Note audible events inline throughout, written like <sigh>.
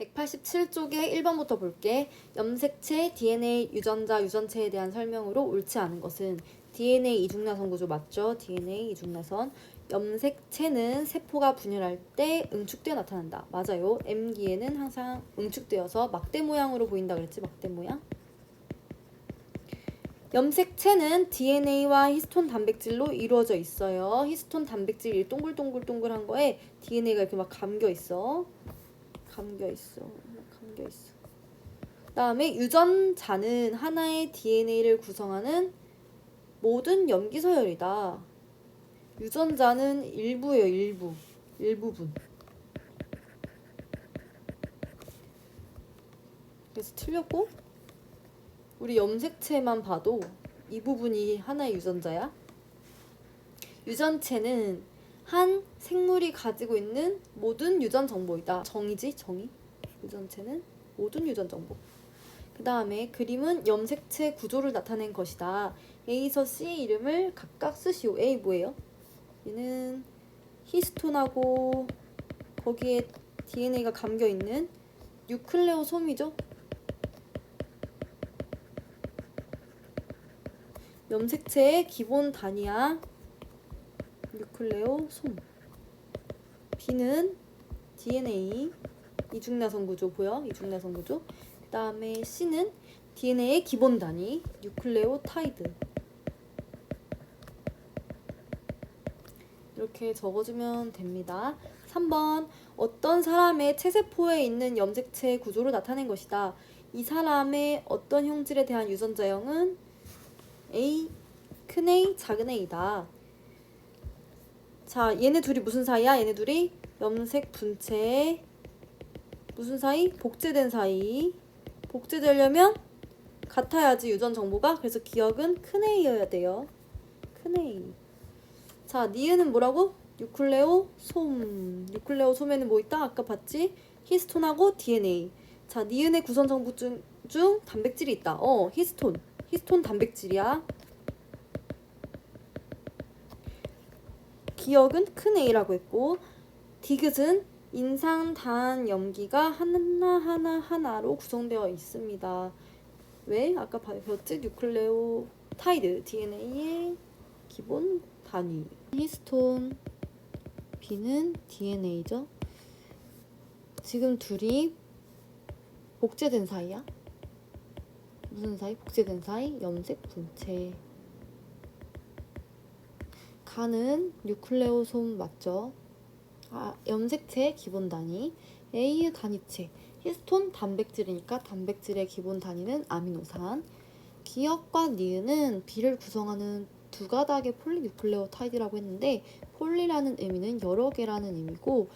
187쪽에 1번부터 볼게. 염색체, DNA, 유전자, 유전체에 대한 설명으로 옳지 않은 것은 DNA 이중나선 구조 맞죠? DNA 이중나선. 염색체는 세포가 분열할 때 응축되어 나타난다. 맞아요. M기에는 항상 응축되어서 막대 모양으로 보인다 그랬지? 막대 모양. 염색체는 DNA와 히스톤 단백질로 이루어져 있어요. 히스톤 단백질 이 동글동글동글한 거에 DNA가 이렇게 막 감겨 있어. 감겨 있어. 감겨 있어. 그다음에 유전자는 하나의 DNA를 구성하는 모든 염기 서열이다. 유전자는 일부예요, 일부. 일부분. 그래서 틀렸고 우리 염색체만 봐도 이 부분이 하나의 유전자야. 유전체는 한 생물이 가지고 있는 모든 유전 정보이다. 정의지, 정의. 유전체는 모든 유전 정보. 그 다음에 그림은 염색체 구조를 나타낸 것이다. A에서 C 이름을 각각 쓰시오. A 뭐예요? 얘는 히스톤하고 거기에 DNA가 감겨 있는 뉴클레오솜이죠. 염색체의 기본 단위야. 뉴클레오 솜. B는 DNA 이중나선 구조 보여? 이중나선 구조. 그 다음에 C는 DNA의 기본 단위 뉴클레오타이드. 이렇게 적어주면 됩니다. 3번 어떤 사람의 체세포에 있는 염색체 구조를 나타낸 것이다. 이 사람의 어떤 형질에 대한 유전자형은 A 큰 A 작은 A다. 자, 얘네 둘이 무슨 사이야? 얘네 둘이 염색 분체 무슨 사이? 복제된 사이. 복제되려면 같아야지 유전 정보가. 그래서 기억은 큰 A여야 돼요. 큰 A. 자, 니은은 뭐라고? 뉴클레오 솜. 뉴클레오 솜에는 뭐 있다? 아까 봤지? 히스톤하고 DNA. 자, 니은의 구성 정보 중, 중 단백질이 있다. 어, 히스톤. 히스톤 단백질이야. 기억은 큰 A라고 했고 디귿은 인상 단 염기가 하나 하나 하나로 구성되어 있습니다. 왜? 아까 배웠지? 뉴클레오 타이드 DNA의 기본 단위. 히스톤 B는 DNA죠. 지금 둘이 복제된 사이야? 무슨 사이? 복제된 사이? 염색 분체. 간은 뉴클레오솜 맞죠? 아, 염색체 기본 단위. A의 단위체. 히스톤 단백질이니까 단백질의 기본 단위는 아미노산. 기억과 니은은 B를 구성하는 두 가닥의 폴리뉴클레오타이드라고 했는데 폴리라는 의미는 여러 개라는 의미고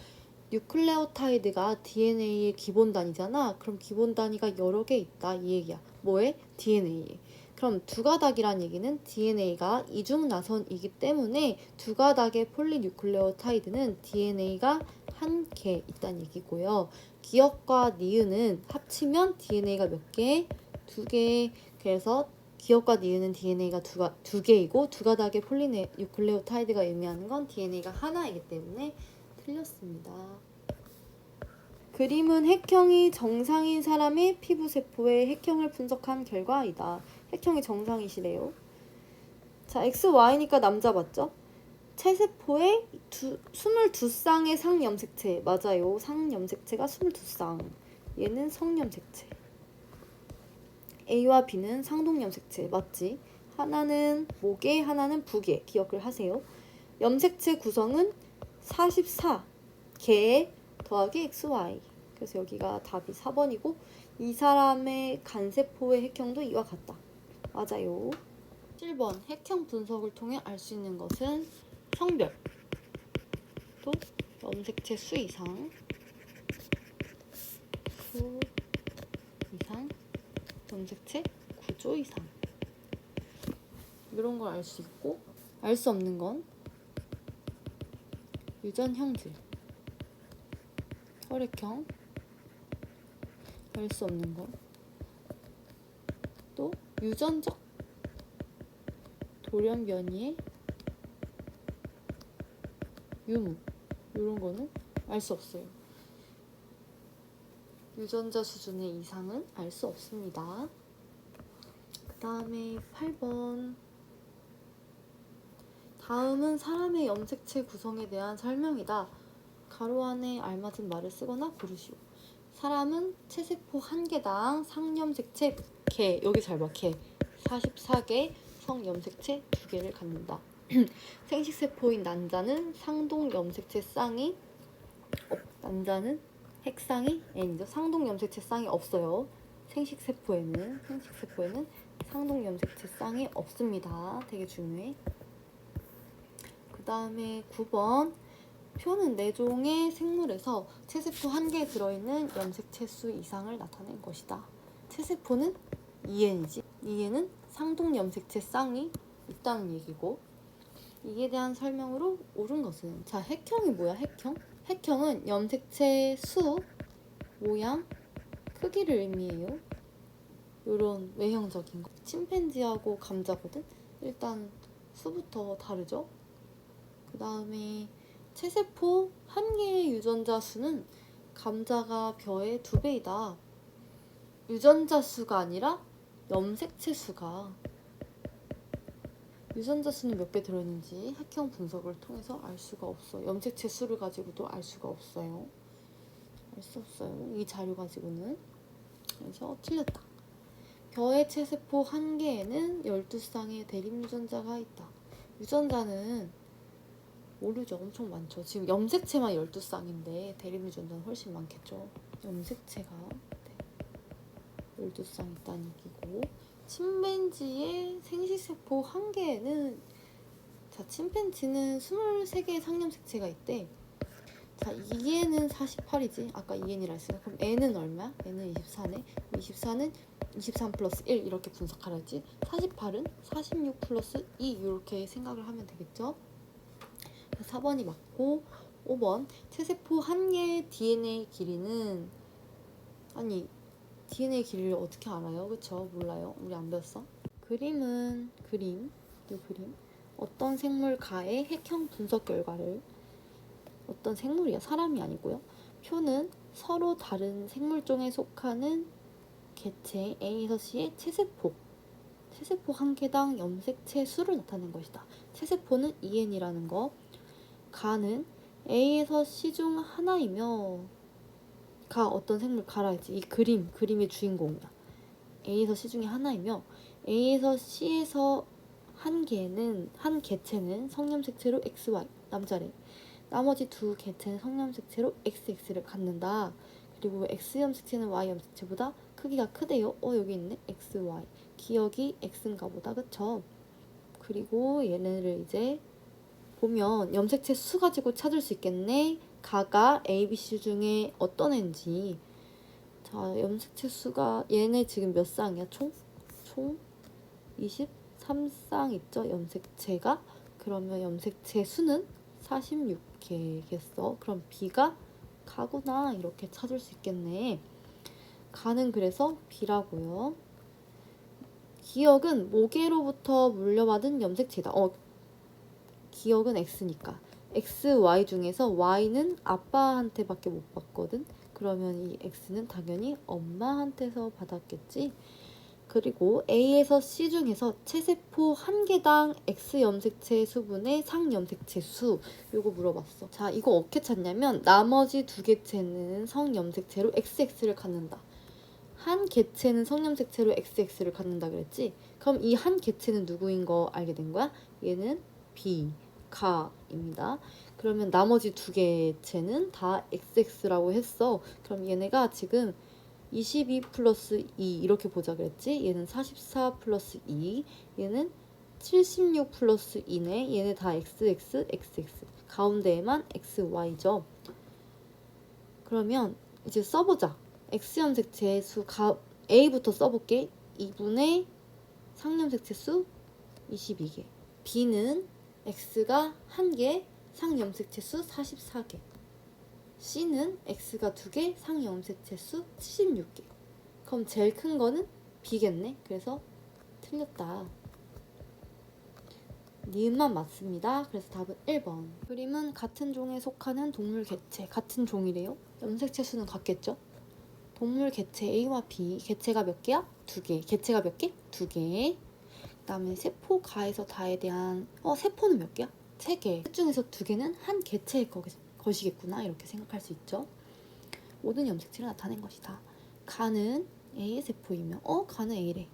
뉴클레오타이드가 DNA의 기본 단위잖아. 그럼 기본 단위가 여러 개 있다 이 얘기야. 뭐에? DNA에. 그럼 두 가닥이란 얘기는 DNA가 이중 나선이기 때문에 두 가닥의 폴리뉴클레오타이드는 DNA가 한 개 있다는 얘기고요. 기억과 니은은 합치면 DNA가 몇 개? 두 개. 그래서 기억과 니은은 DNA가 두, 가, 두 개이고 두 가닥의 폴리뉴클레오타이드가 의미하는 건 DNA가 하나이기 때문에 틀렸습니다. 그림은 핵형이 정상인 사람의 피부 세포의 핵형을 분석한 결과이다. 핵형이 정상이시래요. 자, XY니까 남자 맞죠? 체세포에 두, 22쌍의 상염색체. 맞아요. 상염색체가 22쌍. 얘는 성염색체. A와 B는 상동염색체. 맞지? 하나는 목에, 하나는 북에. 기억을 하세요. 염색체 구성은 44 개 더하기 XY. 그래서 여기가 답이 4번이고 이 사람의 간세포의 핵형도 이와 같다. 맞아요. 7번 핵형 분석을 통해 알 수 있는 것은 성별 또 염색체 수 이상 수 이상 염색체 구조 이상 이런 걸 알 수 있고 알 수 없는 건 유전 형질 혈액형 알 수 없는 건또 유전적 돌연 변이의 유무 이런 거는 알 수 없어요. 유전자 수준의 이상은 알 수 없습니다. 그 다음에 8번. 다음은 사람의 염색체 구성에 대한 설명이다. 가로 안에 알맞은 말을 쓰거나 고르시오. 사람은 체세포 한 개당 상염색체 개 여기 잘 봐. 개 44개, 성염색체 2개를 갖는다. <clears throat> 생식세포인 난자는 상동염색체 쌍이 어, 난자는 핵상이 N이죠. 상동염색체 쌍이 없어요. 생식세포에는 생식세포에는 상동염색체 쌍이 없습니다. 되게 중요해. 그 다음에 9번 표는 네 종의 생물에서 체세포 한 개에 들어있는 염색체 수 이상을 나타낸 것이다. 체세포는 2N이지. 2N은 상동 염색체 쌍이 있다는 얘기고 이에 대한 설명으로 옳은 것은 자 핵형이 뭐야 핵형? 핵형은 염색체 수, 모양, 크기를 의미해요. 요런 외형적인 거. 침팬지하고 감자거든. 일단 수부터 다르죠. 그 다음에 체세포 한 개의 유전자 수는 감자가 벼의 두 배이다. 유전자 수가 아니라 염색체 수가 유전자 수는 몇개 들어있는지 핵형 분석을 통해서 알 수가 없어. 염색체 수를 가지고도 알 수가 없어요. 알 수 없어요. 이 자료 가지고는. 그래서 틀렸다. 벼의 체세포 한 개에는 12쌍의 대립 유전자가 있다. 유전자는 모르죠. 엄청 많죠. 지금 염색체만 12쌍인데 대립 유전자는 훨씬 많겠죠. 염색체가 네. 12쌍 있다는 얘기고 침팬지의 생식세포 한 개에는 자 침팬지는 23개의 상염색체가 있대. 자 2N은 48이지. 아까 2N이라 했으니까 그럼 N은 얼마야? N은 24네. 24는 23 플러스 1 이렇게 분석하라 했지. 48은 46 플러스 2 이렇게 생각을 하면 되겠죠. 4번이 맞고 5번 체세포 한 개의 DNA 길이는 아니 DNA 길이를 어떻게 알아요? 그쵸? 몰라요. 우리 안 배웠어? 그림은 그림 이 그림 어떤 생물 가의 핵형 분석 결과를 어떤 생물이야 사람이 아니고요. 표는 서로 다른 생물종에 속하는 개체 A에서 C의 체세포 체세포 한 개당 염색체 수를 나타낸 것이다. 체세포는 EN이라는 거 가는 A에서 C 중 하나이며 가 어떤 생물 가라 했지? 이 그림 그림의 주인공이야. A에서 C 중에 하나이며 A에서 C에서 한 개는 한 개체는 성염색체로 XY 남자래. 나머지 두 개체는 성염색체로 XX를 갖는다. 그리고 X염색체는 Y염색체보다 크기가 크대요. 어 여기 있네. XY 기억이 X인가 보다. 그쵸? 그리고 얘네를 이제 보면 염색체 수 가지고 찾을 수 있겠네. 가가 A, B, C 중에 어떤 애인지. 자, 염색체 수가 얘네 지금 몇 쌍이야? 총? 총 23쌍 있죠? 염색체가. 그러면 염색체 수는 46개겠어. 그럼 B가 가구나 이렇게 찾을 수 있겠네. 가는 그래서 B라고요. 기억은 모계로부터 물려받은 염색체다. 어, 기억은 X니까 X, Y 중에서 Y는 아빠한테밖에 못 받거든. 그러면 이 X는 당연히 엄마한테서 받았겠지. 그리고 A에서 C 중에서 체세포 한 개당 X 염색체 수분의 상 염색체 수 요거 물어봤어. 자 이거 어떻게 찾냐면 나머지 두 개체는 성 염색체로 XX를 갖는다. 한 개체는 성염색체로 XX를 갖는다 그랬지? 그럼 이 한 개체는 누구인 거 알게 된 거야? 얘는 B. 가입니다. 그러면 나머지 두 개체는 다 XX라고 했어. 그럼 얘네가 지금 22 플러스 2 이렇게 보자 그랬지? 얘는 44 플러스 2, 얘는 76 플러스 2네. 얘네 다 XX, XX. 가운데에만 XY죠. 그러면 이제 써보자. X염색체 수 가, A부터 써볼게. 2분의 상염색체 수 22개. B는 X가 1개, 상염색체 수 44개. C는 X가 2개, 상염색체 수 76개. 그럼 제일 큰 거는 B겠네. 그래서 틀렸다. 니은만 맞습니다. 그래서 답은 1번. 그림은 같은 종에 속하는 동물 개체. 같은 종이래요. 염색체 수는 같겠죠? 동물 개체 A와 B 개체가 몇 개야? 두 개. 개체가 몇 개? 두 개. 그다음에 세포 가에서 다에 대한 어 세포는 몇 개야? 세 개. 셋 중에서 두 개는 한 개체의 거, 것이겠구나 이렇게 생각할 수 있죠. 모든 염색체를 나타낸 것이다. 가는 A의 세포이며 어 가는 A래.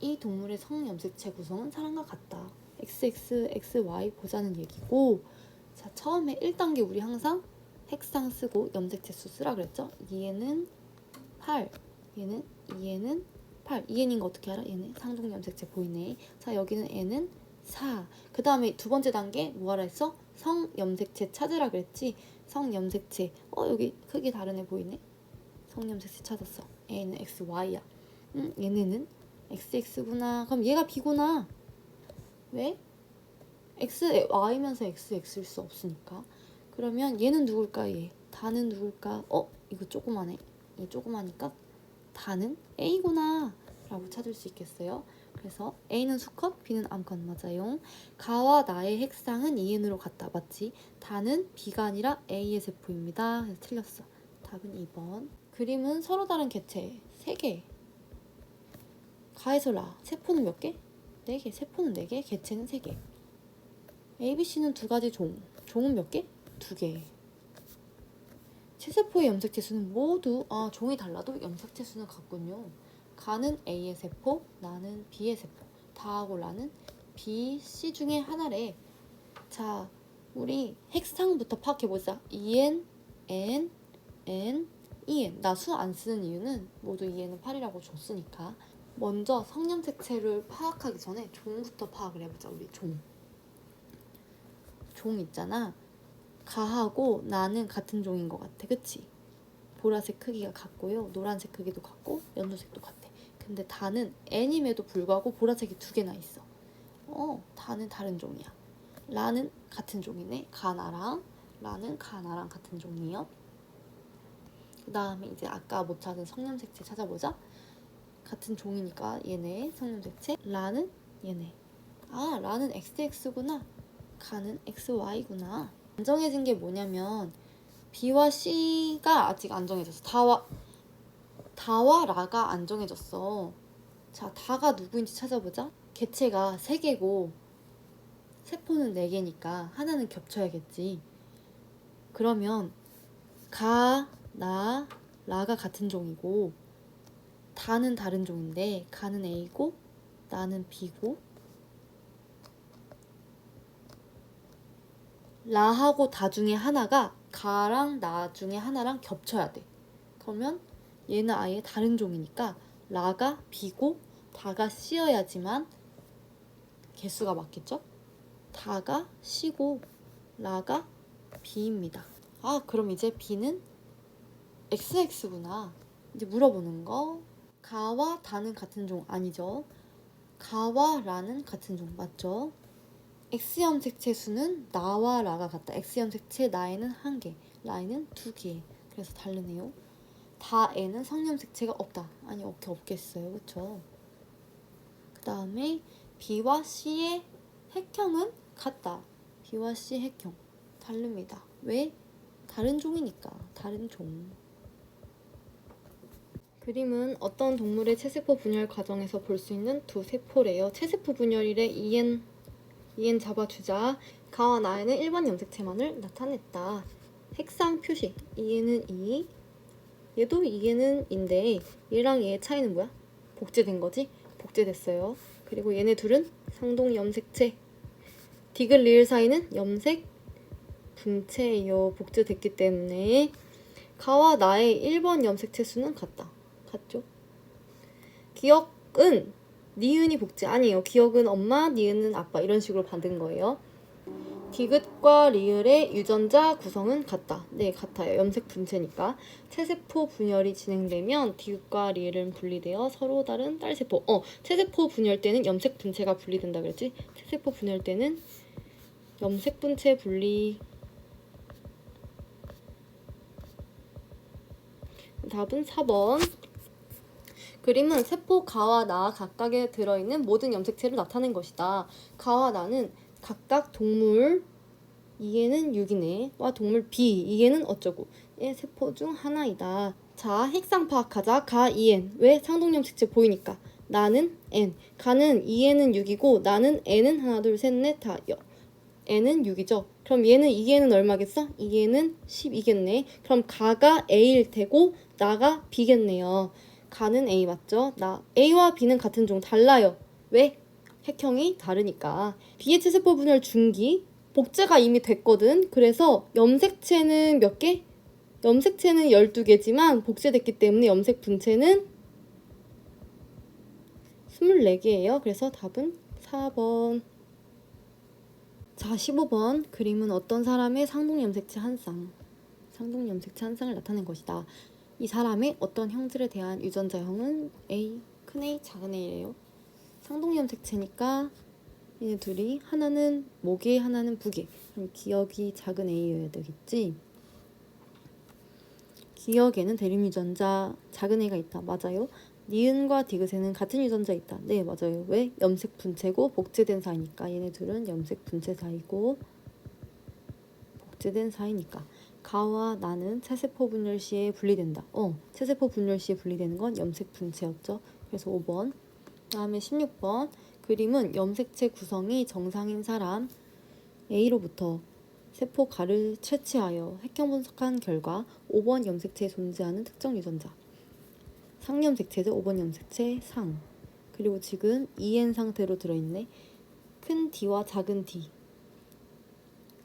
이 동물의 성 염색체 구성은 사람과 같다. XX, XY 보자는 얘기고 자 처음에 1단계 우리 항상 핵상 쓰고 염색체 수 쓰라 그랬죠? 얘는 8, 얘는 얘는 8. 2n인 거 어떻게 알아? 얘는 상종 염색체 보이네. 자 여기는 n은 4. 그 다음에 두 번째 단계 뭐하라 했어? 성 염색체 찾으라 그랬지? 성 염색체. 어 여기 크기 다른 애 보이네. 성 염색체 찾았어. 얘는 XY야. 음 얘네는 XX구나. 그럼 얘가 B구나. 왜? X, Y면서 XX, X일 수 없으니까. 그러면 얘는 누굴까, 얘? 다는 누굴까? 어? 이거 조그마네. 얘 조그마니까 다는 A구나. 라고 찾을 수 있겠어요. 그래서 A는 수컷, B는 암컷 맞아요. 가와 나의 핵상은 EN으로 같다. 맞지? 다는 B가 아니라 A의 세포입니다. 그래서 틀렸어. 답은 2번. 그림은 서로 다른 개체 3개. 가에서 라. 세포는 몇 개? 4개. 세포는 4개, 개체는 3개. A, B, C는 두 가지 종. 종은 몇 개? 두 개. 체세포의 염색체 수는 모두 아 종이 달라도 염색체 수는 같군요. 가는 A의 세포, 나는 B의 세포. 다하고 라는 B, C 중에 하나래. 자, 우리 핵상부터 파악해보자. EN, N, N, EN. 나 수 안 쓰는 이유는 모두 EN은 8이라고 줬으니까. 먼저 성염색체를 파악하기 전에 종부터 파악을 해보자. 우리 종. 종 있잖아. 가하고 나는 같은 종인 것 같아. 그치? 보라색 크기가 같고요. 노란색 크기도 같고 연두색도 같아. 근데 다는 N임에도 불구하고 보라색이 두 개나 있어. 어, 다는 다른 종이야. 라는 같은 종이네. 가나랑 라는 가나랑 같은 종이요. 그 다음에 이제 아까 못 찾은 성염색체 찾아보자. 같은 종이니까 얘네 성염색체. 라는 얘네. 아, 라는 XX구나. 가는 XY구나. 안 정해진 게 뭐냐면 B와 C가 아직 안 정해졌어. 다와 다와 라가 안 정해졌어. 자, 다가 누구인지 찾아보자. 개체가 3개고 세포는 4개니까 하나는 겹쳐야겠지. 그러면 가, 나, 라가 같은 종이고 다는 다른 종인데 가는 A고 나는 B고 라하고 다 중에 하나가 가랑 나 중에 하나랑 겹쳐야 돼. 그러면 얘는 아예 다른 종이니까 라가 B고 다가 C여야지만 개수가 맞겠죠? 다가 C고 라가 B입니다. 아 그럼 이제 B는 XX구나. 이제 물어보는 거 가와 다는 같은 종 아니죠? 가와 라는 같은 종 맞죠? X 염색체 수는 나와 라가 같다. X 염색체 나에는 한 개, 라에는 두 개. 그래서 다르네요. 다에는 성염색체가 없다. 아니 없게 없겠어요, 그렇죠? 그 다음에 B와 C의 핵형은 같다. B와 C 핵형 다릅니다. 왜? 다른 종이니까 다른 종. 그림은 어떤 동물의 체세포 분열 과정에서 볼 수 있는 두 세포래요. 체세포 분열일에 EN EN 잡아주자. 가와 나에는 1번 염색체만을 나타냈다. 핵상 표시. EN은 2. 얘도 EN은 인데 얘랑 얘의 차이는 뭐야? 복제된 거지? 복제됐어요. 그리고 얘네 둘은 상동 염색체. 디귿 리을 사이는 염색 분체예요. 복제됐기 때문에 가와 나의 1번 염색체 수는 같다. 같죠? 기억은 니은이 복제 아니에요. 기억은 엄마, 니은은 아빠 이런 식으로 받은 거예요. 디귿과 리을의 유전자 구성은 같다. 네, 같아요. 염색 분체니까. 체세포 분열이 진행되면 디귿과 리을은 분리되어 서로 다른 딸세포. 어, 체세포 분열 때는 염색 분체가 분리된다 그랬지? 체세포 분열 때는 염색 분체 분리. 답은 4번. 그림은 세포 가와 나 각각에 들어있는 모든 염색체를 나타낸 것이다. 가와 나는 각각 동물 이에는 6이네. 와 동물 B 이에는 어쩌고. 의 세포 중 하나이다. 자, 핵상 파악하자. 가 2n. 왜? 상동염색체 보이니까. 나는 n. 가는 2n은 6이고 나는 n은 하나 둘 셋 넷 다 여. n은 6이죠. 그럼 얘는 2n은 얼마겠어? 2n은 12겠네. 그럼 가가 a일 테고 나가 b겠네요. 가는 a 맞죠? 나 a와 b는 같은 종 달라요. 왜? 핵형이 다르니까. b의 체세포 분열 중기 복제가 이미 됐거든. 그래서 염색체는 몇 개? 염색체는 12개지만 복제됐기 때문에 염색 분체는 24개예요. 그래서 답은 4번. 자, 15번. 그림은 어떤 사람의 상동 염색체 한 쌍. 상동 염색체 한 쌍을 나타낸 것이다. 이 사람의 어떤 형질에 대한 유전자형은 A, 큰 A, 작은 A래요. 상동 염색체니까 얘네 둘이 하나는 모계, 하나는 부계. 그럼 기억이 작은 A여야 되겠지. 기억에는 대립 유전자 작은 A가 있다. 맞아요. 니은과 디귿에는 같은 유전자 있다. 네, 맞아요. 왜? 염색 분체고 복제된 사이니까. 얘네 둘은 염색 분체 사이고 복제된 사이니까. 가와 나는 체세포 분열 시에 분리된다. 어, 체세포 분열 시에 분리되는 건 염색 분체였죠. 그래서 5번. 다음에 16번. 그림은 염색체 구성이 정상인 사람 A로부터 세포 가를 채취하여 핵형 분석한 결과 5번 염색체에 존재하는 특정 유전자 상염색체죠 5번 염색체 상 그리고 지금 EN 상태로 들어있네 큰 D와 작은 D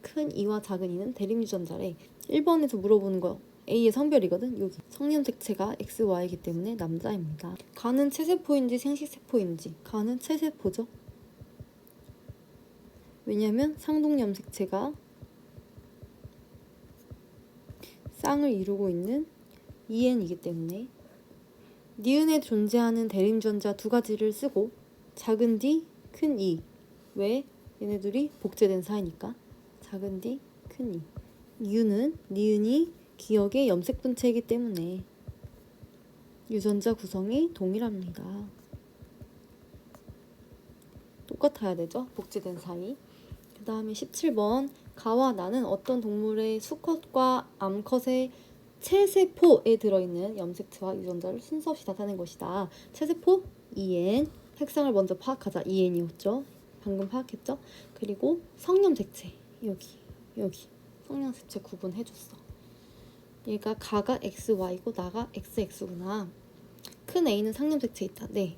큰 E와 작은 E는 대립 유전자래 1번에서 물어보는 거 A의 성별이거든 여기. 성염색체가 XY이기 때문에 남자입니다. 가는 체세포인지 생식세포인지 가는 체세포죠. 왜냐하면 상동염색체가 쌍을 이루고 있는 EN이기 때문에 니은에 존재하는 대림전자 두 가지를 쓰고 작은 D, 큰 E. 왜? 얘네들이 복제된 사이니까. 작은 D, 큰 E. 이 유는 니은이 기억의 염색 분체이기 때문에 유전자 구성이 동일합니다. 똑같아야 되죠? 복제된 사이. 그 다음에 17번 가와 나는 어떤 동물의 수컷과 암컷의 체세포에 들어있는 염색체와 유전자를 순서 없이 나타낸 것이다. 체세포 2N 색상을 먼저 파악하자. 2N이었죠. 방금 파악했죠? 그리고 성염색체 여기 여기 성염색체 구분해줬어. 얘가 가가 XY고 나가 XX구나. 큰 A는 상염색체 있다. 네.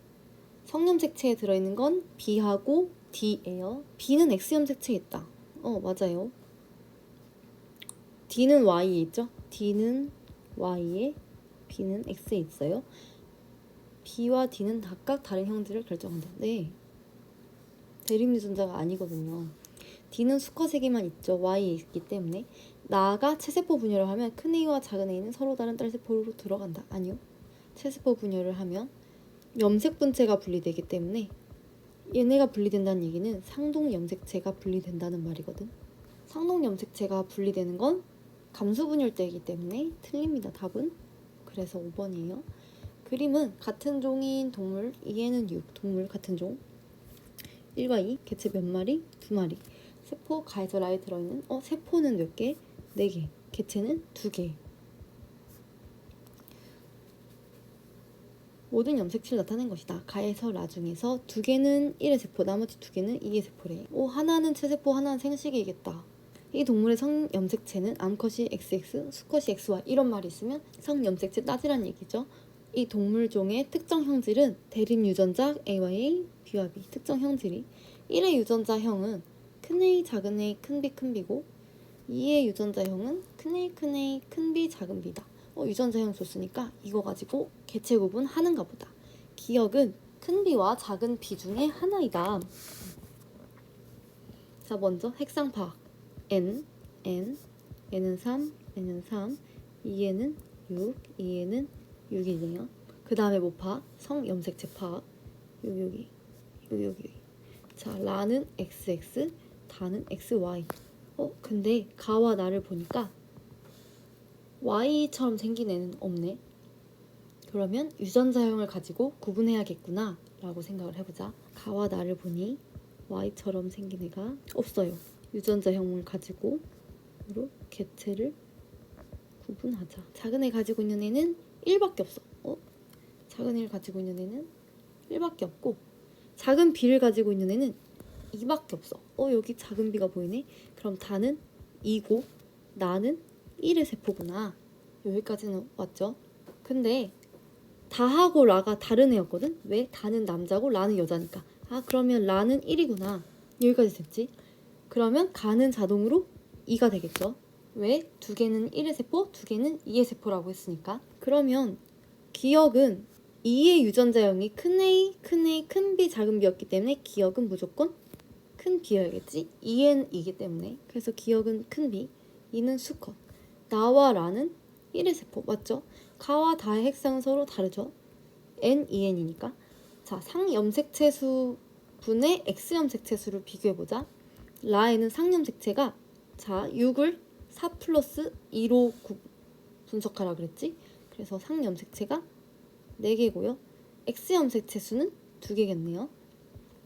성염색체에 들어있는 건 B하고 D예요. B는 X염색체 있다. 어 맞아요. D는 Y에 있죠? D는 Y에 B는 X에 있어요. B와 D는 각각 다른 형질을 결정한다. 네. 대립 유전자가 아니거든요. D는 수컷에게만 있죠. Y에 있기 때문에. 나가 체세포 분열을 하면 큰 A와 작은 A는 서로 다른 딸세포로 들어간다. 아니요. 체세포 분열을 하면 염색 분체가 분리되기 때문에 얘네가 분리된다는 얘기는 상동 염색체가 분리된다는 말이거든. 상동 염색체가 분리되는 건 감수 분열대이기 때문에 틀립니다. 답은 그래서 5번이에요. 그림은 같은 종인 동물 2에는 6 동물 같은 종 1과 2 개체 몇 마리? 두 마리 세포 가에서 라에 들어있는 어 세포는 몇 개? 4개 개체는 2개 모든 염색체를 나타낸 것이다. 가에서 라 중에서 두 개는 1의 세포, 나머지 두 개는 2의 세포래. 오, 하나는 체세포, 하나는 생식이겠다. 이 동물의 성염색체는 암컷이 XX, 수컷이 XY 이런 말이 있으면 성염색체 따지란 얘기죠. 이 동물종의 특정 형질은 대립 유전자 A와 A, B와 B 특정 형질이 1의 유전자형은 큰 A, 작은 A, 큰 B, 큰 B고 2의 유전자형은 큰 A, 큰 A, 큰 B, 작은 B다. 어, 유전자형 줬으니까 이거 가지고 개체 구분하는가 보다. 기억은 큰 B와 작은 B 중에 하나이다. 자, 먼저 핵상 파악. N, N, N은 3, N은 3, 2N은 6, 2N은 6이네요. 그 다음에 뭐 파? 성염색체 파악. 여기, 여기, 여기, 여기. 자, 라는 XX, 다는 XY. 어, 근데 가와 나를 보니까 Y처럼 생긴 애는 없네. 그러면 유전자형을 가지고 구분해야겠구나 라고 생각을 해보자. 가와 나를 보니 Y처럼 생긴 애가 없어요. 유전자형을 가지고 으로 개체를 구분하자. 작은 애 가지고 있는 애는 1밖에 없어. 어? 작은 1 가지고 있는 애는 1밖에 없고 작은 b를 가지고 있는 애는 2밖에 없어. 어, 여기 작은 b가 보이네. 그럼 다는 2고 나는 1의 세포구나. 여기까지는 왔죠? 근데 다하고 라가 다른 애였거든? 왜? 다는 남자고 라는 여자니까. 아, 그러면 라는 1이구나. 여기까지 됐지? 그러면 가는 자동으로 2가 되겠죠? 왜? 두 개는 1의 세포, 두 개는 2의 세포라고 했으니까. 그러면 기억은 2의 유전자형이 큰 A, 큰 A, 큰 B, 작은 B였기 때문에 기억은 무조건 큰 B여야겠지? 2는 2기 때문에. 그래서 기억은 큰 B, 2는 수컷. 나와 라는 1의 세포, 맞죠? 가와 다의 핵상은 서로 다르죠? N, 2N이니까. 자, 상염색체수 분의 X염색체수를 비교해보자. 라에는 상염색체가 자 6을 4 플러스 2로 구- 분석하라 그랬지? 그래서 상염색체가 4개고요. X염색체 수는 2개겠네요.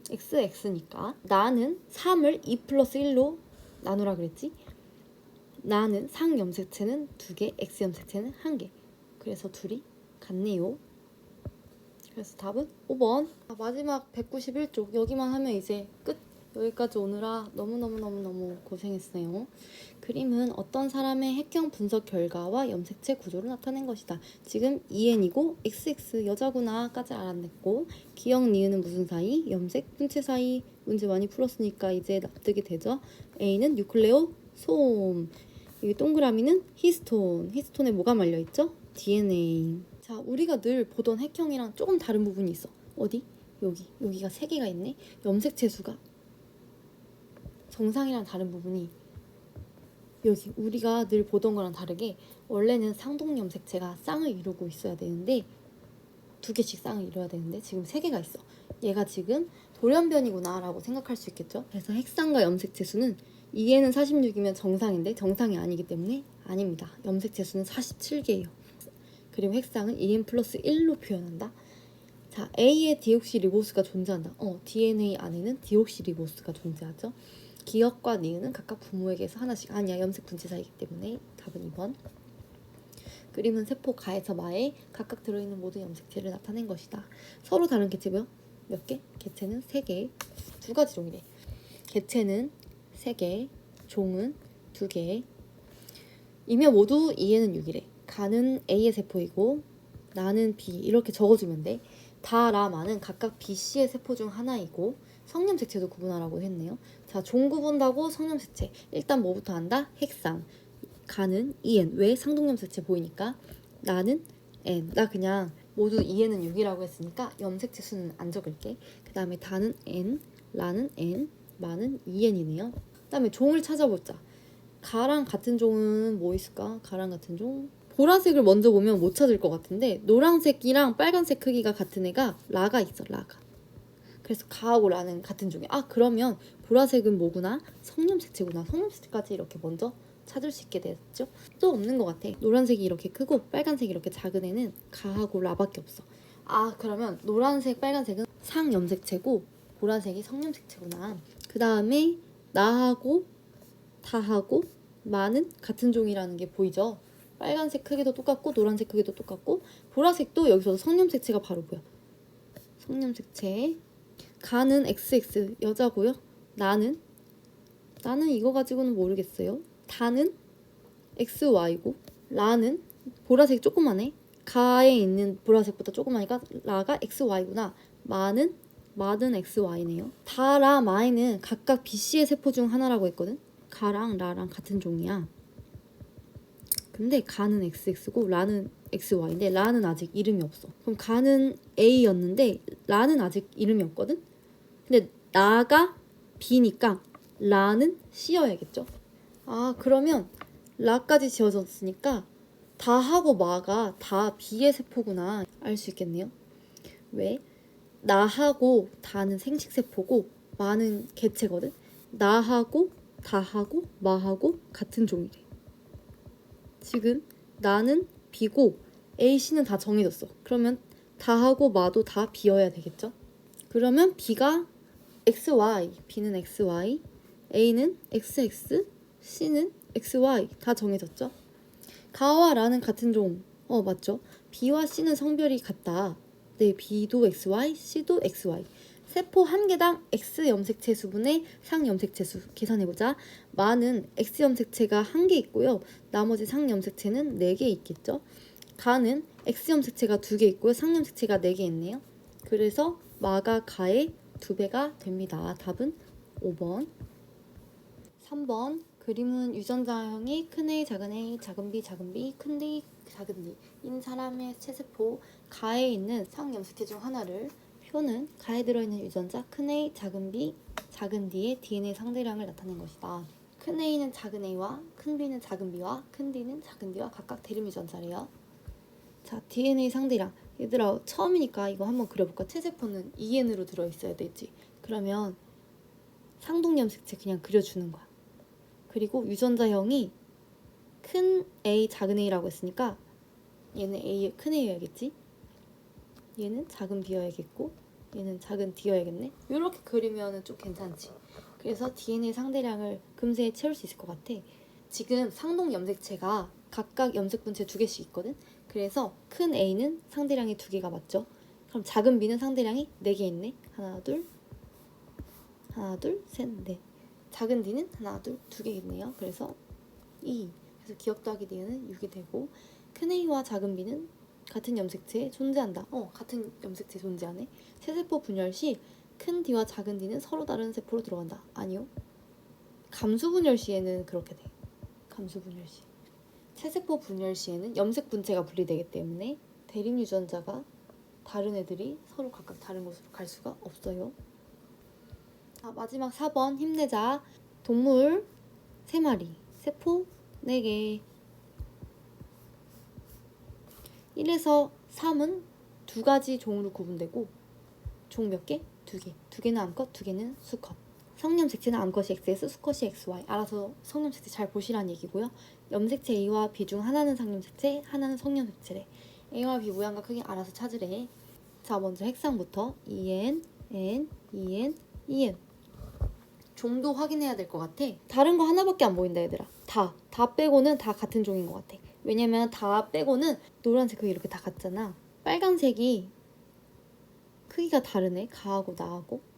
X, X니까 나는 3을 2 플러스 1로 나누라 그랬지? 나는 상염색체는 2개, X염색체는 1개. 그래서 둘이 같네요. 그래서 답은 5번. 아, 마지막 191쪽 여기만 하면 이제 끝. 여기까지 오느라 너무너무너무너무 고생했어요. 그림은 어떤 사람의 핵형 분석 결과와 염색체 구조를 나타낸 것이다. 지금 EN이고 XX 여자구나까지 알아냈고 기억 니은은 무슨 사이? 염색 분체 사이 문제 많이 풀었으니까 이제 납득이 되죠. A는 뉴클레오 솜 여기 동그라미는 히스톤 히스톤에 뭐가 말려있죠? DNA 자 우리가 늘 보던 핵형이랑 조금 다른 부분이 있어 어디? 여기 여기가 세 개가 있네 염색체 수가 정상이랑 다른 부분이 여기 우리가 늘 보던 거랑 다르게 원래는 상동 염색체가 쌍을 이루고 있어야 되는데 두 개씩 쌍을 이루어야 되는데 지금 세 개가 있어. 얘가 지금 돌연변이구나라고 생각할 수 있겠죠. 그래서 핵쌍과 염색체 수는 2에는 46이면 정상인데 정상이 아니기 때문에 아닙니다. 염색체 수는 47개예요. 그리고 핵쌍은 2n 플러스 1로 표현한다. 자, A에 디옥시리보스가 존재한다. 어, DNA 안에는 디옥시리보스가 존재하죠. 기억과 니은은 각각 부모에게서 하나씩 아니야 염색 분체사이기 때문에 답은 2번. 그림은 세포 가에서 마에 각각 들어있는 모든 염색체를 나타낸 것이다. 서로 다른 개체고요 몇 개? 개체는 3개. 두 가지 종이래. 개체는 3개 종은 2개. 이면 모두 2에는 6이래. 가는 A의 세포이고 나는 B. 이렇게 적어주면 돼. 다라마는 각각 B, C의 세포 중 하나이고 성염색체도 구분하라고 했네요. 자, 종 구분하고 성염색체. 일단 뭐부터 한다? 핵상. 가는 EN. 왜? 상동염색체 보이니까. 나는 N. 나 그냥 모두 EN은 6이라고 했으니까 염색체 수는 안 적을게. 그 다음에 다는 N. 라는 N. 마는 EN이네요. 그 다음에 종을 찾아보자. 가랑 같은 종은 뭐 있을까? 가랑 같은 종. 보라색을 먼저 보면 못 찾을 것 같은데 노란색이랑 빨간색 크기가 같은 애가 라가 있어 라가 그래서 가하고 라는 같은 종이야 아 그러면 보라색은 뭐구나? 성염색체구나. 성염색체까지 이렇게 먼저 찾을 수 있게 됐죠? 또 없는 것 같아. 노란색이 이렇게 크고 빨간색이 이렇게 작은 애는 가하고 라밖에 없어. 아 그러면 노란색 빨간색은 상염색체고 보라색이 성염색체구나. 그 다음에 나하고 다하고 마는 같은 종이라는 게 보이죠? 빨간색 크기도 똑같고 노란색 크기도 똑같고 보라색도 여기서 성염색체가 바로 보여. 성염색체. 가는 XX 여자고요. 나는 나는 이거 가지고는 모르겠어요. 다는 XY고 라는 보라색이 조그만해. 가에 있는 보라색보다 조그마니까 라가 XY구나. 마는 마는 XY네요. 다라 마이는 각각 BC의 세포 중 하나라고 했거든. 가랑 라랑 같은 종이야. 근데 가는 XX고 라는 XY인데 라는 아직 이름이 없어. 그럼 가는 A였는데 라는 아직 이름이 없거든. 근데 나가 B니까 라는 C여야겠죠. 아 그러면 라까지 지어졌으니까 다하고 마가 다 B의 세포구나 알 수 있겠네요. 왜? 나하고 다는 생식세포고 마는 개체거든. 나하고 다하고 마하고 같은 종이래. 지금 나는 B고 A, C는 다 정해졌어. 그러면 다하고 마도 다 B여야 되겠죠? 그러면 B가 XY, B는 XY, A는 XX, C는 XY 다 정해졌죠? 가와 라는 같은 종. 어, 맞죠? B와 C는 성별이 같다. 네, B도 XY, C도 XY. 세포 한 개당 X 염색체 수분의 상 염색체 수 계산해 보자. 마는 X 염색체가 한 개 있고요. 나머지 상 염색체는 네 개 있겠죠. 가는 X 염색체가 두 개 있고요. 상 염색체가 네 개 있네요. 그래서 마가 가의 두 배가 됩니다. 답은 5번. 3번 그림은 유전자형이 큰 A, 작은 A, 작은 B, 작은 B, 큰 D, 작은 D 인 사람의 체세포 가에 있는 상염색체 중 하나를 표는 가에 들어있는 유전자 큰 A, 작은 B, 작은 D의 DNA 상대량을 나타낸 것이다. 큰 A는 작은 A와 큰 B는 작은 B와 큰 D는 작은 D와 각각 대립 유전자래요. 자, DNA 상대량. 얘들아, 처음이니까 이거 한번 그려볼까? 체세포는 EN으로 들어있어야 되지. 그러면 상동염색체 그냥 그려주는 거야. 그리고 유전자형이 큰 A, 작은 A라고 했으니까 얘는 A, 큰 A여야겠지? 얘는 작은 B여야겠고 얘는 작은 D여야겠네? 이렇게 그리면 좀 괜찮지. 그래서 DNA 상대량을 금세에 채울 수 있을 것 같아. 지금 상동 염색체가 각각 염색 분체 두 개씩 있거든. 그래서 큰 A는 상대량이 두 개가 맞죠. 그럼 작은 B는 상대량이 네 개 있네. 하나, 둘, 하나, 둘, 셋, 넷. 작은 D는 하나, 둘, 두 개겠네요. 그래서 2. 그래서 기억 더하기 D는 6이 되고 큰 A와 작은 B는 같은 염색체에 존재한다. 어, 같은 염색체 존재하네. 세세포 분열 시 큰 D와 작은 D는 서로 다른 세포로 들어간다. 아니요. 감수 분열 시에는 그렇게 돼. 감수 분열 시. 세세포 분열 시에는 염색 분체가 분리되기 때문에 대립 유전자가 다른 애들이 서로 각각 다른 곳으로 갈 수가 없어요. 자, 마지막 4번 힘내자. 동물 3마리, 세포 4개. 1에서 3은 두 가지 종으로 구분되고 종 몇 개? 두 개. 두 개는 암컷, 두 개는 수컷. 성염색체는 암컷이 XX, 수컷이 XY. 알아서 성염색체 잘 보시라는 얘기고요. 염색체 A와 B 중 하나는 상염색체, 하나는 성염색체래. A와 B 모양과 크기 알아서 찾으래. 자, 먼저 핵상부터 EN, N, EN, EN. 종도 확인해야 될 것 같아. 다른 거 하나밖에 안 보인다, 얘들아. 다. 다 빼고는 다 같은 종인 것 같아. 왜냐면 다 빼고는 노란색 크기 이렇게 다 같잖아. 빨간색이 크기가 다르네. 가하고 나하고.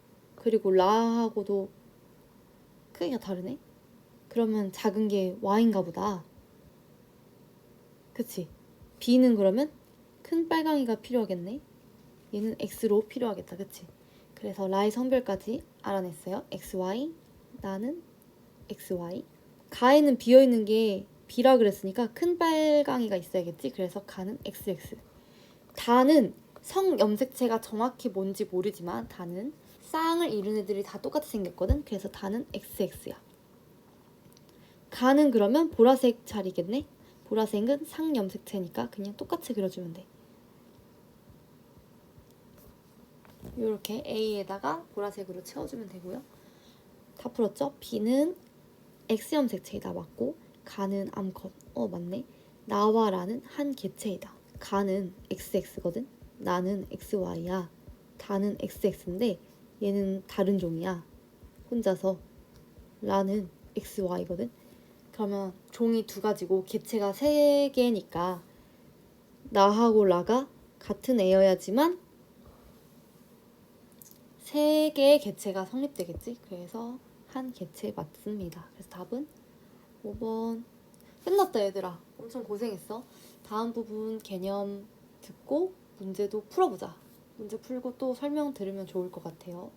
그리고 라하고도 크기가 다르네. 그러면 작은 게 Y인가 보다. 그치? B는 그러면 큰 빨강이가 필요하겠네. 얘는 X로 필요하겠다. 그치? 그래서 라의 성별까지 알아냈어요. XY, 나는 XY. 가에는 비어있는 게 B라 그랬으니까 큰 빨강이가 있어야겠지. 그래서 가는 XX. 다는 성 염색체가 정확히 뭔지 모르지만 다는 쌍을 이룬 애들이 다 똑같이 생겼거든. 그래서 다는 XX야. 가는 그러면 보라색 자리겠네. 보라색은 상 염색체니까 그냥 똑같이 그려주면 돼. 이렇게 A에다가 보라색으로 채워주면 되고요. 다 풀었죠? B는 X 염색체이다 맞고 가는 암컷 어 맞네 나와 라는 한 개체이다 가는 XX거든 나는 XY야 다는 XX인데 얘는 다른 종이야 혼자서 라는 XY거든 그러면 종이 두 가지고 개체가 세 개니까 나하고 라가 같은 애여야지만 세 개의 개체가 성립되겠지. 그래서 한 개체 맞습니다. 그래서 답은 5번. 끝났다 얘들아. 엄청 고생했어. 다음 부분 개념 듣고 문제도 풀어보자. 문제 풀고 또 설명 들으면 좋을 것 같아요.